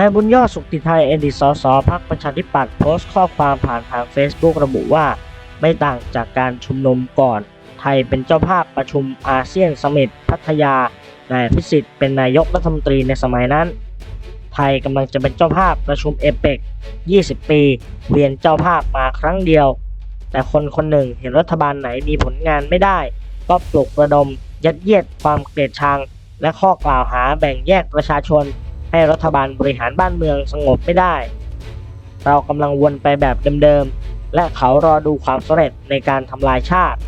นายบุญยอดสุขติไทยเอดีสสพักประชาธิปัตย์โพสต์ข้อความผ่านทาง Facebook ระบุว่า ไม่ต่างจากการชุมนุมก่อน ไทยเป็นเจ้าภาพประชุมอาเซียนสมิตพัทยานายพิสิทธิ์เป็นนายกรัฐมนตรีในสมัยนั้น ไทยกำลังจะเป็นเจ้าภาพประชุมเอเปก20 ปี เวียนเจ้าภาพมาครั้งเดียว แต่คนคนหนึ่งเห็นรัฐบาลไหนมีผลงานไม่ได้ ก็ปลุกระดมยัดเยียดความเกลียดชัง และข้อกล่าวหาแบ่งแยกประชาชน ให้รัฐบาลบริหารบ้านเมืองสงบไม่ได้ เรากำลังวนไปแบบเดิมๆ และเขารอดูความสำเร็จในการทำลายชาติ